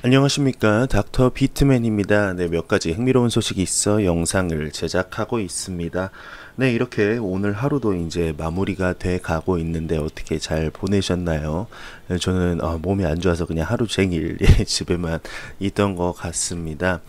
안녕하십니까. 닥터 비트맨입니다. 네 몇 가지 흥미로운 소식이 있어 영상을 제작하고 있습니다 네 이렇게 오늘 하루도 이제 마무리가 돼 가고 있는데 어떻게 잘 보내셨나요 네, 저는 어, 몸이 안 좋아서 그냥 하루 종일 예, 집에만 있던 것 같습니다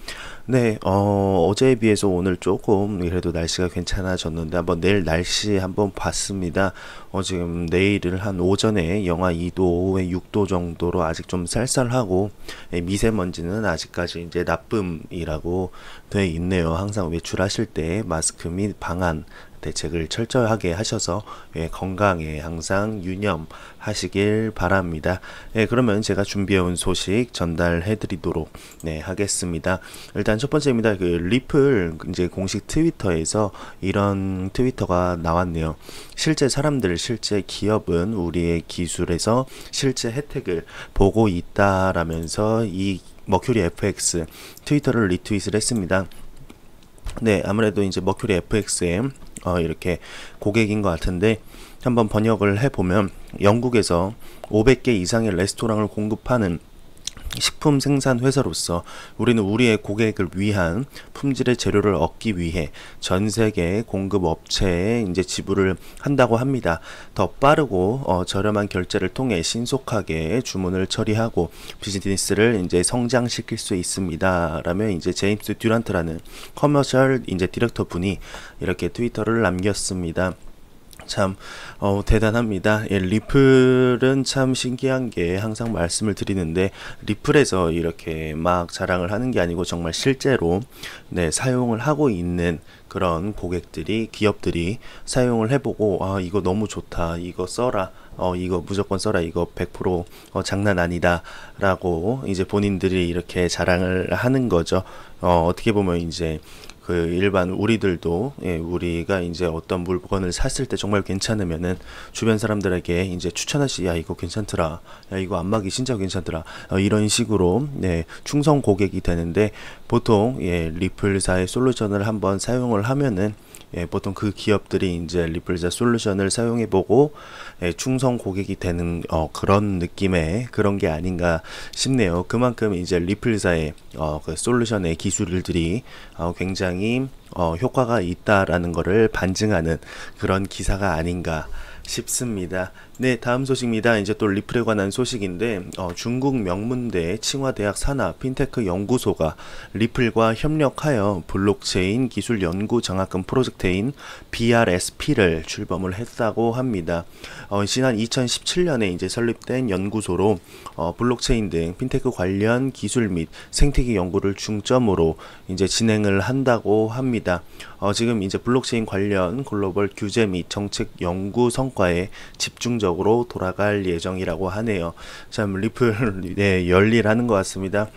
네, 어, 어제에 비해서 오늘 조금 그래도 날씨가 괜찮아졌는데 한번 내일 날씨 한번 봤습니다. 어, 지금 내일은 한 오전에 영하 2도, 오후에 6도 정도로 아직 좀 쌀쌀하고 예, 미세먼지는 아직까지 이제 나쁨이라고 돼 있네요. 항상 외출하실 때 마스크 및 방안 대책을 철저하게 하셔서 예, 건강에 항상 유념하시길 바랍니다. 예, 그러면 제가 준비해온 소식 전달해 드리도록 네, 하겠습니다. 일단 첫 번째입니다. 그 리플 이제 공식 트위터에서 이런 트위터가 나왔네요. 실제 사람들, 실제 기업은 우리의 기술에서 실제 혜택을 보고 있다라면서 이 머큐리 FX 트위터를 리트윗을 했습니다. 네, 아무래도 이제 머큐리 FX에 어, 이렇게 고객인 것 같은데 한번 번역을 해보면 영국에서 500개 이상의 레스토랑을 공급하는 식품 생산 회사로서 우리는 우리의 고객을 위한 품질의 재료를 얻기 위해 전 세계 공급 업체에 이제 지불을 한다고 합니다. 더 빠르고 어, 저렴한 결제를 통해 신속하게 주문을 처리하고 비즈니스를 이제 성장시킬 수 있습니다. 라며 이제 제임스 듀란트라는 커머셜 이제 디렉터 분이 이렇게 트위터를 남겼습니다. 참 어, 대단합니다. 예, 리플은 참 신기한 게 항상 말씀을 드리는데 리플에서 이렇게 막 자랑을 하는 게 아니고 정말 실제로 네, 사용을 하고 있는 그런 고객들이 기업들이 사용을 해보고 아 이거 너무 좋다 이거 써라 어 이거 무조건 써라 이거 100% 어, 장난 아니다 라고 이제 본인들이 이렇게 자랑을 하는 거죠 어 어떻게 보면 이제 그 일반 우리들도 예, 우리가 이제 어떤 물건을 샀을 때 정말 괜찮으면은 주변 사람들에게 이제 추천하시 야 이거 괜찮더라. 야 이거 안마기 진짜 괜찮더라. 어, 이런 식으로 네, 충성 고객이 되는데 보통 예, 리플사의 솔루션을 한번 사용을 하면은 예, 보통 그 기업들이 이제 리플자 솔루션을 사용해보고 예, 충성 고객이 되는 어, 그런 느낌의 그런 게 아닌가 싶네요. 그만큼 이제 리플사의 어, 그 솔루션의 기술들이 어, 굉장히 어, 효과가 있다라는 것을 반증하는 그런 기사가 아닌가 싶습니다. 네, 다음 소식입니다. 이제 또 리플에 관한 소식인데 어, 중국 명문대 칭화대학 산하 핀테크 연구소가 리플과 협력하여 블록체인 기술 연구 장학금 프로젝트인 BRSP를 출범을 했다고 합니다. 어, 지난 2017년에 이제 설립된 연구소로 어, 블록체인 등 핀테크 관련 기술 및 생태계 연구를 중점으로 이제 진행을 한다고 합니다. 어, 지금 이제 블록체인 관련 글로벌 규제 및 정책 연구 성과 에 집중적 적으로 돌아갈 예정이라고 하네요. 참 리플 네, 열일하는 것 같습니다.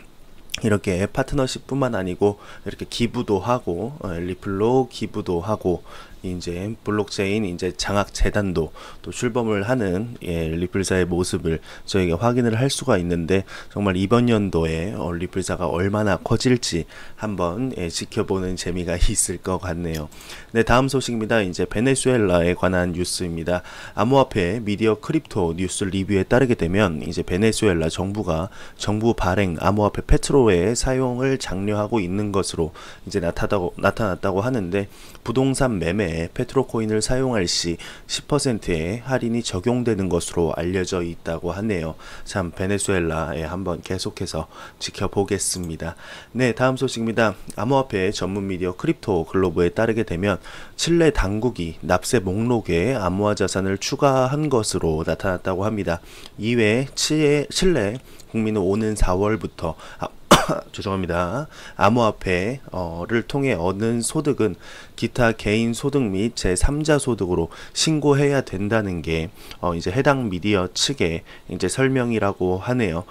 이렇게 파트너십뿐만 아니고 이렇게 기부도 하고 어, 리플로 기부도 하고 이제 블록체인 이제 장학 재단도 또 출범을 하는 예, 리플사의 모습을 저희가 확인을 할 수가 있는데 정말 이번 연도에 어, 리플사가 얼마나 커질지 한번 예, 지켜보는 재미가 있을 것 같네요. 네, 다음 소식입니다. 이제 베네수엘라에 관한 뉴스입니다. 암호화폐 미디어 크립토 뉴스 리뷰에 따르게 되면 이제 베네수엘라 정부가 정부 발행 암호화폐 페트로의 사용을 장려하고 있는 것으로 이제 나타다고, 나타났다고 하는데 부동산 매매 페트로코인을 사용할 시 10%의 할인이 적용되는 것으로 알려져 있다고 하네요. 참 베네수엘라에 한번 계속해서 지켜보겠습니다. 네, 다음 소식입니다. 암호화폐 전문 미디어 크립토 글로브에 따르게 되면 칠레 당국이 납세 목록에 암호화 자산을 추가한 것으로 나타났다고 합니다. 이외에 칠레 국민은 오는 4월부터 죄송합니다. 암호화폐를 통해 얻는 소득은 기타 개인 소득 및 제3자 소득으로 신고해야 된다는 게 어, 이제 해당 미디어 측의 이제 설명이라고 하네요.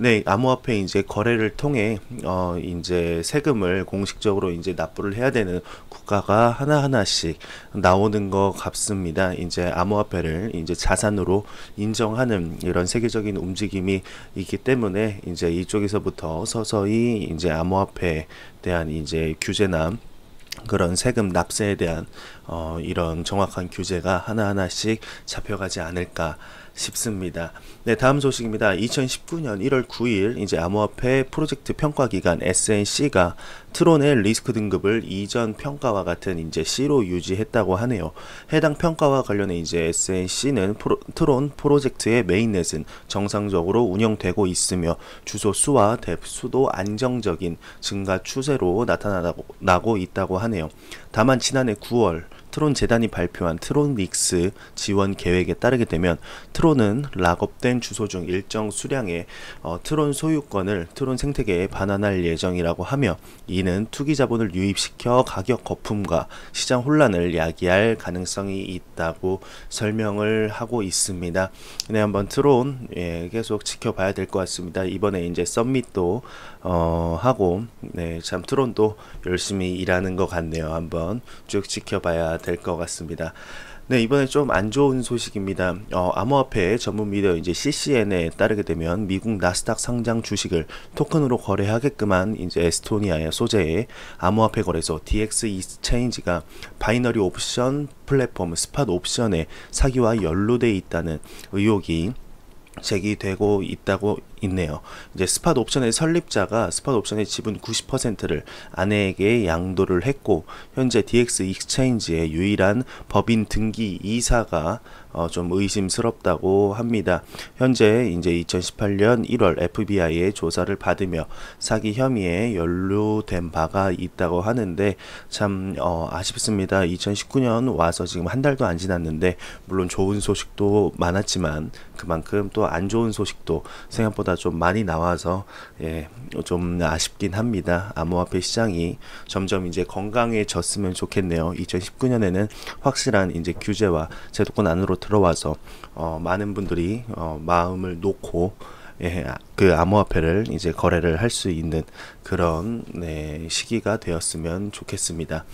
네, 암호화폐 이제 거래를 통해 어 이제 세금을 공식적으로 이제 납부를 해야 되는 국가가 하나하나씩 나오는 것 같습니다. 이제 암호화폐를 이제 자산으로 인정하는 이런 세계적인 움직임이 있기 때문에 이제 이쪽에서부터 서서히 이제 암호화폐에 대한 이제 규제나 그런 세금 납세에 대한 어, 이런 정확한 규제가 하나하나씩 잡혀가지 않을까 싶습니다. 네, 다음 소식입니다. 2019년 1월 9일 이제 암호화폐 프로젝트 평가 기관 SNC가 트론의 리스크 등급을 이전 평가와 같은 이제 C로 유지했다고 하네요. 해당 평가와 관련해 이제 SNC는 프로, 트론 프로젝트의 메인넷은 정상적으로 운영되고 있으며 주소 수와 대수도 안정적인 증가 추세로 나타나고 있다고 하네요. 다만 지난해 9월 트론 재단이 발표한 트론 믹스 지원 계획에 따르게 되면 트론은 락업된 주소 중 일정 수량의 어, 트론 소유권을 트론 생태계에 반환할 예정이라고 하며 이는 투기 자본을 유입시켜 가격 거품과 시장 혼란을 야기할 가능성이 있다고 설명을 하고 있습니다. 네, 한번 트론 예, 계속 지켜봐야 될 것 같습니다. 이번에 이제 썸밋도 어, 하고 네, 참 트론도 열심히 일하는 것 같네요. 한번 쭉 지켜봐야 될것 같습니다. 네, 이번에 좀 안 좋은 소식입니다. 어, 암호화폐 전문 미디어 이제 CCN에 따르게 되면 미국 나스닥 상장 주식을 토큰으로 거래하게끔 한 이제 에스토니아의 소재의 암호화폐 거래소 DX 이스체인지가 바이너리 옵션 플랫폼 스팟 옵션에 사기와 연루돼 있다는 의혹이 제기되고 있다고 있네요. 이제 스팟 옵션의 설립자가 스팟 옵션의 지분 90%를 아내에게 양도를 했고 현재 DX 익스체인지의 유일한 법인 등기 이사가 어, 좀 의심스럽다고 합니다. 현재 이제 2018년 1월 FBI의 조사를 받으며 사기 혐의에 연루된 바가 있다고 하는데 참 어, 아쉽습니다. 2019년 와서 지금 한 달도 안 지났는데 물론 좋은 소식도 많았지만 그만큼 또 안 좋은 소식도 생각보다 좀 많이 나와서 예, 좀 아쉽긴 합니다. 암호화폐 시장이 점점 이제 건강해졌으면 좋겠네요. 2019년에는 확실한 이제 규제와 제도권 안으로 들어와서 어, 많은 분들이 어, 마음을 놓고 예, 그 암호화폐를 이제 거래를 할 수 있는 그런 네, 시기가 되었으면 좋겠습니다.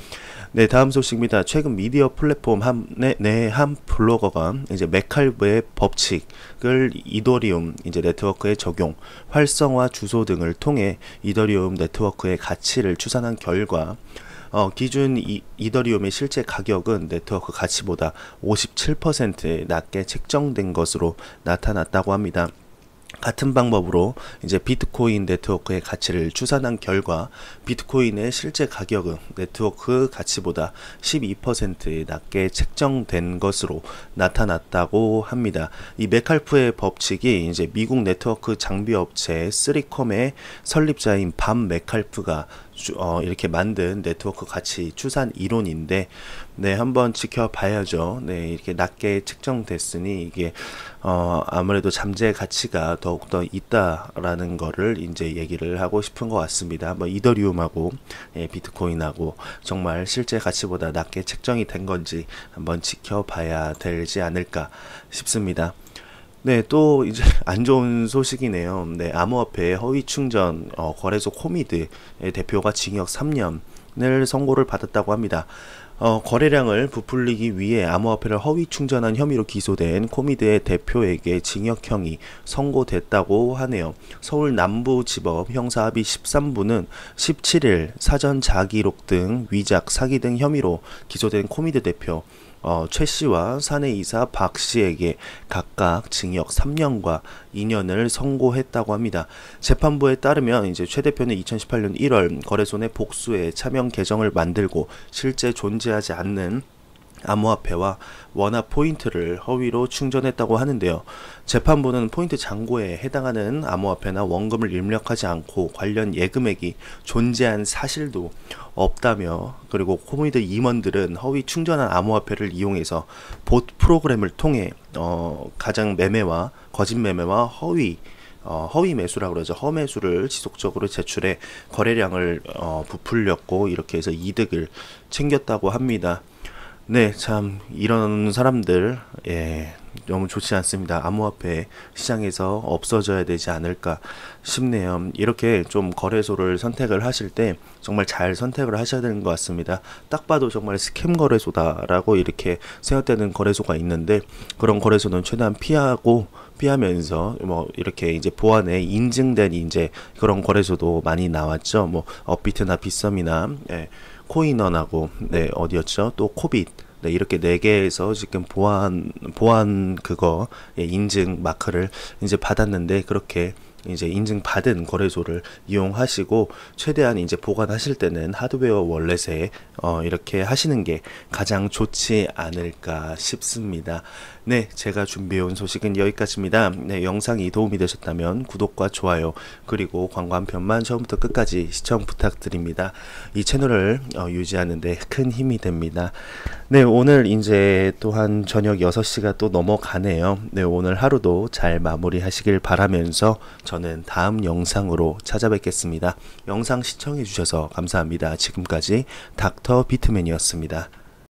네, 다음 소식입니다. 최근 미디어 플랫폼 한, 네, 네, 한 블로거가 이제 메칼브의 법칙을 이더리움 이제 네트워크에 적용, 활성화 주소 등을 통해 이더리움 네트워크의 가치를 추산한 결과 어, 기준 이, 이더리움의 실제 가격은 네트워크 가치보다 57% 낮게 책정된 것으로 나타났다고 합니다. 같은 방법으로 이제 비트코인 네트워크의 가치를 추산한 결과 비트코인의 실제 가격은 네트워크 가치보다 12% 낮게 책정된 것으로 나타났다고 합니다. 이 메칼프의 법칙이 이제 미국 네트워크 장비 업체 쓰리컴의 설립자인 밤 메칼프가 어, 이렇게 만든 네트워크 가치 추산 이론인데 네 한번 지켜봐야죠. 네 이렇게 낮게 책정됐으니 이게 어, 아무래도 잠재 가치가 더욱더 있다라는 거를 이제 얘기를 하고 싶은 것 같습니다. 한번 이더리움하고 예, 비트코인하고 정말 실제 가치보다 낮게 책정이 된 건지 한번 지켜봐야 되지 않을까 싶습니다. 네, 또 이제 안 좋은 소식이네요. 네, 암호화폐 허위 충전 어, 거래소 코미드의 대표가 징역 3년을 선고를 받았다고 합니다. 어, 거래량을 부풀리기 위해 암호화폐를 허위 충전한 혐의로 기소된 코미드의 대표에게 징역형이 선고됐다고 하네요. 서울 남부지법 형사합의 13부는 17일 사전 자기록 등 위작, 사기 등 혐의로 기소된 코미드 대표 어, 최 씨와 사내 이사 박 씨에게 각각 징역 3년과 2년을 선고했다고 합니다. 재판부에 따르면 이제 최 대표는 2018년 1월 거래소 내 복수의 차명 계정을 만들고 실제 존재 하지 않는 암호화폐와 원화 포인트를 허위로 충전했다고 하는데요. 재판부는 포인트 잔고에 해당하는 암호화폐나 원금을 입력하지 않고 관련 예금액이 존재한 사실도 없다며 그리고 코미드 임원들은 허위 충전한 암호화폐를 이용해서 봇 프로그램을 통해 어, 가장 매매와 거짓 매매와 허위 어, 허위 매수라 그러죠. 허매수를 지속적으로 제출해 거래량을 어, 부풀렸고 이렇게 해서 이득을 챙겼다고 합니다. 네, 참 이런 사람들 예, 너무 좋지 않습니다. 암호화폐 시장에서 없어져야 되지 않을까 싶네요. 이렇게 좀 거래소를 선택을 하실 때 정말 잘 선택을 하셔야 되는 것 같습니다. 딱 봐도 정말 스캠 거래소다라고 이렇게 생각되는 거래소가 있는데 그런 거래소는 최대한 피하고 피하면서 뭐 이렇게 이제 보안에 인증된 이제 그런 거래소도 많이 나왔죠. 뭐 업비트나 비썸이나 예. 코인원하고 네 어디였죠? 또 코빗 네, 이렇게 네 개에서 지금 보안 보안 그거 예, 인증 마크를 이제 받았는데 그렇게 이제 인증받은 거래소를 이용하시고 최대한 이제 보관하실 때는 하드웨어 월렛에 어 이렇게 하시는 게 가장 좋지 않을까 싶습니다. 네, 제가 준비해 온 소식은 여기까지입니다. 네, 영상이 도움이 되셨다면 구독과 좋아요 그리고 광고 한 편만 처음부터 끝까지 시청 부탁드립니다. 이 채널을 어, 유지하는데 큰 힘이 됩니다. 네, 오늘 이제 또한 저녁 6시가 또 넘어가네요. 네, 오늘 하루도 잘 마무리하시길 바라면서 저는 다음 영상으로 찾아뵙겠습니다. 영상 시청해 주셔서 감사합니다. 지금까지 닥터 비트맨이었습니다.